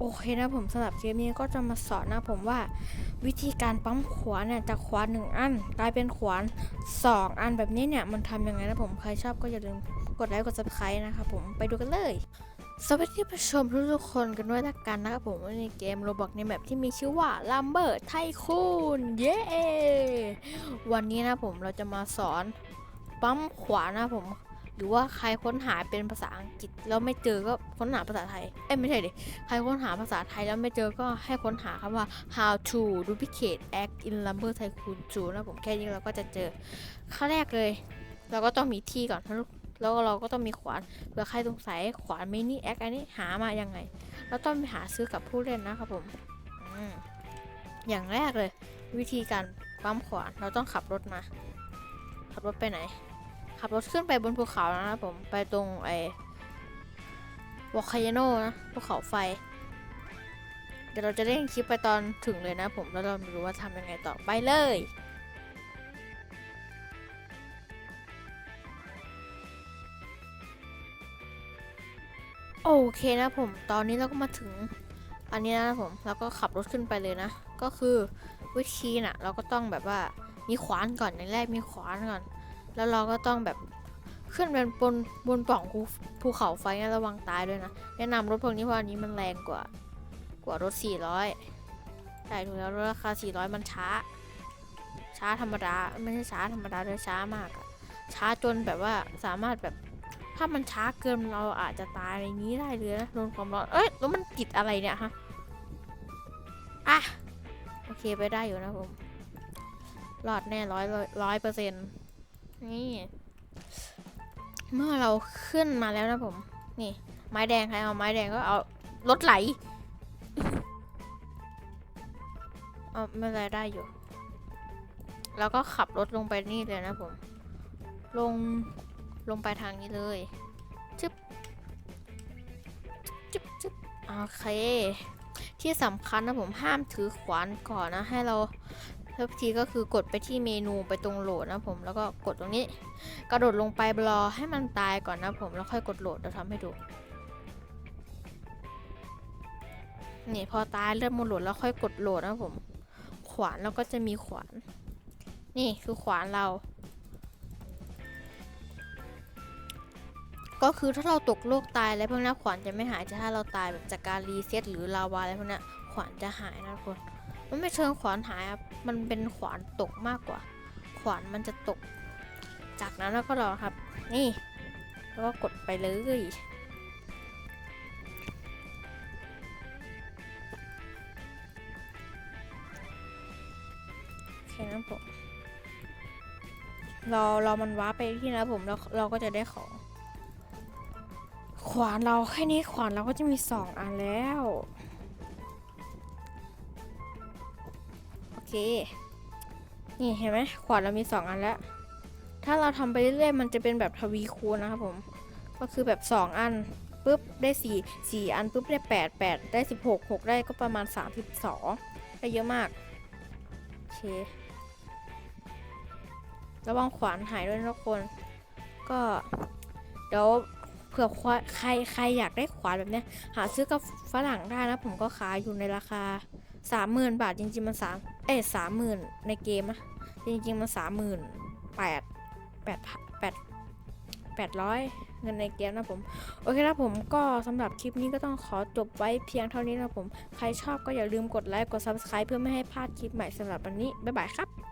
โอเคนะผมสำหรับคลิปนี้ก็จะมาสอนนะผมว่า วิธีการปั๊มขวานเนี่ยจากขวานหนึ่งอัน กลายเป็นขวานสองอันแบบนี้เนี่ยมันทำยังไงนะผมใครชอบก็อย่าลืมกดไลค์กด subscribe นะครับผมไปดูกันเลยสวัสดีผู้ชมทุกๆคนกันด้วยละกันนะครับผมในเกมโรบอกในแมปที่มีชื่อว่า Lumber Tycoon เย้วันนี้นะผมเราจะมาสอนปั๊มขวานนะผม หรือว่าใครค้นหาเป็นภาษาอังกฤษแล้วไม่เจอก็ค้นหาภาษาไทยเอ้ยไม่ใช่ดิใครค้นหาภาษาไทยแล้วไม่เจอก็ให้ค้นหาคำว่า how to duplicate act in lumber tycoon 2นะผมแค่นี้เราก็จะเจอขั้นแรกเลย เราก็ต้องมีที่ก่อนแล้วเราก็ต้องมีขวานเผื่อใครสงสัยขวานมินิแอคอันนี้หามายังไงเราต้องไปหาซื้อกับผู้เล่นนะครับผมอืมอย่างแรกเลย วิธีการปั๊มขวานเราต้องขับรถมา ขับรถไปไหน ขับรถขึ้นไปบนภูเขานะครับผมไปตรงไอ้วอคายโนนะภูเขาไฟ เดี๋ยวเราจะเล่นคลิปไปตอนถึงเลยนะผมแล้วเรามาดูว่าทำยังไงต่อไปเลยโอเคนะผม ตอนนี้เราก็มาถึงอันนี้นะผม แล้วก็ขับรถขึ้นไปเลยนะ ก็คือวิธีน่ะ เราก็ต้องแบบว่ามีขวานก่อนอย่างแรกมีขวานก่อน แล้วเราก็ต้องแบบขึ้นเป็นบนบนปล่องภูภูเขาไฟนะระวังตายด้วยนะ แนะนำรถพวกนี้เพราะอันนี้มันแรงกว่า กว่ารถ 400แต่ถูกแล้วรถราคา 400 มันช้า ช้าธรรมดา ไม่ใช่ช้าธรรมดาด้วยช้ามากอะช้าจนแบบว่าสามารถแบบถ้ามันช้าเกินเราอาจจะตายในนี้ได้เลยนะโดนความร้อน เอ้ยแล้วมันติดอะไรเนี่ยฮะอะโอเคไปได้อยู่นะผมรอดแน่ร้อยร้อยเปอร์เซ็นต์ นี่ เมื่อเราขึ้นมาแล้วนะผม นี่ ไม้แดงใครเอาไม้แดงก็เอารถไหลเอาไม่ไรได้อยู่ แล้วก็ขับรถลงไปนี่เลยนะผม ลงลงไปทางนี้เลยจึ๊บจึ๊บจึ๊บโอเค ที่สำคัญนะผมห้ามถือขวานก่อนนะ ให้เรา ทุกทีก็คือกดไปที่เมนูไปตรงโหลดนะผมแล้วก็กดตรงนี้ กระโดดลงไปรอให้มันตายก่อนนะผมแล้วค่อยกดโหลดเดี๋ยวทำให้ดูนี่พอตายเริ่มหมดโหลดแล้วค่อยกดโหลดนะผม ขวานเราก็จะมีขวาน นี่คือขวานเรา ก็คือถ้าเราตกโลกตายอะไรพวกนี้ขวานจะไม่หายจะถ้าเราตายแบบจากการรีเซ็ตหรือลาวาอะไรพวกนี้ขวานจะหายนะทุกคน มันไม่เชิงขวานหายครับ มันเป็นขวานตกมากกว่า ขวานมันจะตก จากนั้นเราก็รอครับ นี่ แล้วก็กดไปเลยโอเคนะผมเราเรามันว้าไปที่นะผมแล้วเราก็จะได้ของ ขวานเราแค่นี้ขวานเราก็จะมีสองอันแล้ว เค นี่เห็นไหมขวานเรามีสองอันแล้ว ถ้าเราทำไปเรื่อยๆ มันจะเป็นแบบทวีคูณนะครับผม ก็คือแบบสองอันปุ๊บได้สี่สี่อันปุ๊บได้แปดแปดได้สิบหกหกได้ก็ประมาณสามสิบสองได้เยอะมากโอเคระวังขวานหายด้วยนะทุกคน ก็เดี๋ยวเผื่อใครใครอยากได้ขวานแบบเนี้ย หาซื้อกับฝรั่งได้นะ ผมก็ขายอยู่ในราคา สามหมื่นบาทจริงๆมันสามเอ้สามหมื่นในเกมอะจริงๆมันสามหมื่นแปดแปดแปดแปดร้อยเงินในเกมนะผม โอเคนะผมก็สำหรับคลิปนี้ก็ต้องขอจบไว้เพียงเท่านี้นะผม ใครชอบก็อย่าลืมกดไลค์กด subscribe เพื่อไม่ให้พลาดคลิปใหม่สำหรับวันนี้ บ๊ายบายครับ